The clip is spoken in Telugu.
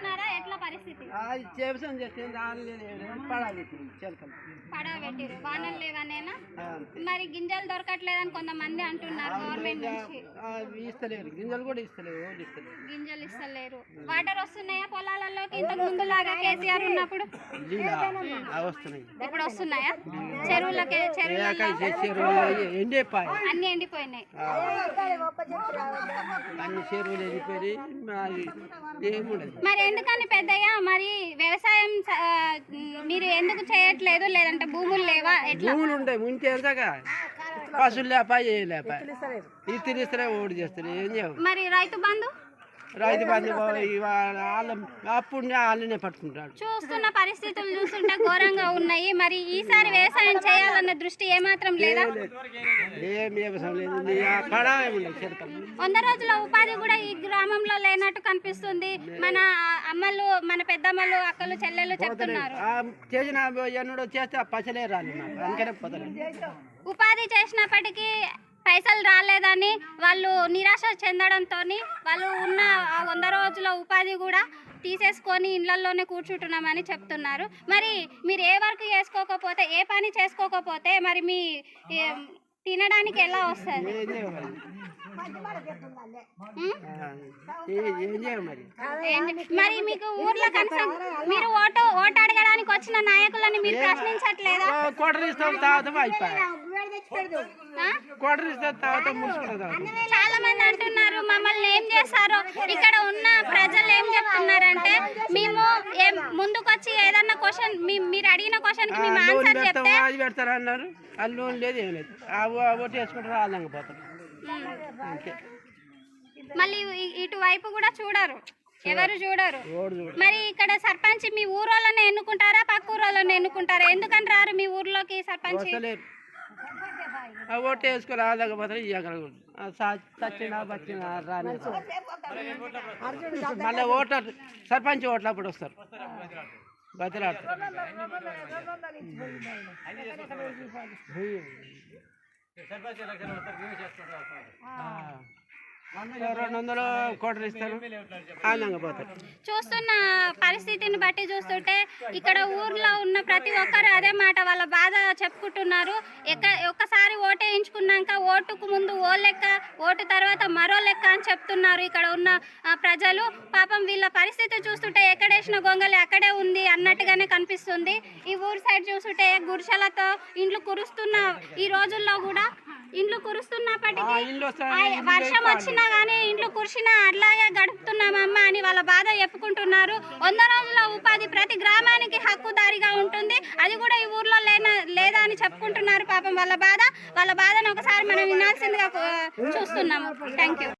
చేస్తున్నారా వానలు లేవనేనా? ఆ, అంతే. మరి గింజలు దొరకట్లేదని కొంతమంది అంటున్నారు గవర్నమెంట్ నుంచి. ఆ, ఇస్తలేరు గింజలు కూడా ఇస్తలేరు ఎవరు ఇస్తలేరు. గింజలు ఇస్తలేరు. వాటర్ వస్తున్నాయా పొలాలలోకి? ఇంతకు ముందు లాగా కేసీఆర్ ఉన్నప్పుడు? ఇప్పుడు వస్తున్నాయా? చెరువులకి చెరువులు అన్ని ఎండిపోయినాయి. అన్ని చెరువులు ఎండిపోయి మరి ఏముండదు మరి ఎందుకని పెద్దయ్య మరి వ్యవసాయం మీరు ఎందుకు చేయట్లేదు? లేదంటే భూములు లేవా? ఎట్లా? భూములు ఉంటాయి ఉంటే ఎంతగా పశువులు లేప ఏ లేప? ఇత్తిరి ఇస్తారే ఓడి చేస్తారు ఏం చేయవు. మరి రైతు బంధు? రైతు బంధు అప్పుడు వాళ్ళనే పట్టుకుంటాడు. చూస్తున్న పరిస్థితులు చూస్తుంటే ఘోరంగా ఉన్నాయి. మరి ఈసారి వ్యవసాయం చేయాలన్న దృష్టి ఏమాత్రం లేదా? ఏం వ్యవసాయం లేదు. వంద రోజుల ఉపాధి కూడా ఈ గ్రామంలో లేనట్టు కనిపిస్తుంది. మన అమ్మలు మన పెద్దమ్మలు అక్కలు చెల్లెలు చెప్తున్నారు. చేసిన ఎన్నడో చేస్తే పసలే రాలి అందుకనే ఉపాధి చేసినప్పటికీ పైసలు రాలేదని వాళ్ళు నిరాశ చెందడంతో వాళ్ళు ఉన్న ఆ వంద రోజుల ఉపాధి కూడా తీసేసుకొని ఇళ్ళలోనే కూర్చుంటున్నామని చెప్తున్నారు. మరి మీరు ఏ వర్క్ చేసుకోకపోతే ఏ పని చేసుకోకపోతే మరి మీ తినడానికి ఎలా వస్తుంది? మరి మీకు ఊర్లో కనీసం మీరు ఓటు ఓటు అడగడానికి వచ్చిన నాయకులని మీరు ప్రశ్నించట్లేదా? చాలా మంది అంటున్నారు మమ్మల్ని ఏం చేశారో? ఇక్కడ ఉన్న ప్రజలు ఏం చెప్తున్నారంటే మేము ఏం ముందుకొచ్చి ఏదన్నా క్వశ్చన్ మీరు అడిగిన క్వశ్చన్కి మేము లోన్ ఆన్సర్ పెడతాం చెప్తే అది పెడతారు అన్నారు. ఆ లోన్ లేదు ఏం లేదు. ఆ ఓ- ఓటు వేసుకుంటారు వాళ్ళంగా పోతారు. అంతే మళ్ళీ ఇటువైపు కూడా చూడరు. ఎవరు చూడరు. మరి ఇక్కడ సర్పంచ్ మీ ఊరోళ్ళని ఎన్నుకుంటారా? పక్క ఊరోళ్ళని ఎన్నుకుంటారా? ఎందుకని రారు మీ ఊర్లోకి సర్పంచ్? ఓటు వేసుకొని చచ్చిన బచ్చిన రాని మళ్ళీ ఓటర్ సర్పంచ్ ఓట్లు అప్పుడు వస్తారు బతిలాడతారు రెండు వందలు కోటలు ఇస్తారు. ఆనందంగా పోతారు. చూస్తున్న పరిస్థితిని బట్టి చూస్తుంటే ఇక్కడ ఊర్లో ఉన్న ప్రతి ఒక్కరు అదే మాట వాళ్ళ బాధ చెప్పుకుంటున్నారు. ఎక్క ఒక్కసారి ఓటు వేయించుకున్నాక ఓటుకు ముందు ఓ లెక్క ఓటు తర్వాత మరో లెక్క అని చెప్తున్నారు ఇక్కడ ఉన్న ప్రజలు. పాపం వీళ్ళ పరిస్థితి చూస్తుంటే ఎక్కడేసిన గొంగలి అక్కడే ఉంది అన్నట్టుగానే కనిపిస్తుంది. ఈ ఊరు సైడ్ చూస్తుంటే గుడిసెలతో ఇండ్లు కురుస్తున్న ఈ రోజుల్లో కూడా ఇండ్లు కురుస్తున్నప్పటికీ వర్షం వచ్చినా కానీ ఇంట్లో కురిసినా అట్లాగే గడుపుతున్నామమ్మ అని వాళ్ళ బాధ చెప్పుకుంటున్నారు. వంద రోజుల ఉపాధి ప్రతి గ్రామానికి హక్కుదారిగా ఉంటుంది. అది కూడా ఈ ఊర్లో లేన లేదా అని చెప్పుకుంటున్నారు పాపం వాళ్ళ బాధ. వాళ్ళ బాధను ఒకసారి మనం వినాల్సిందిగా చూస్తున్నాము. Thank you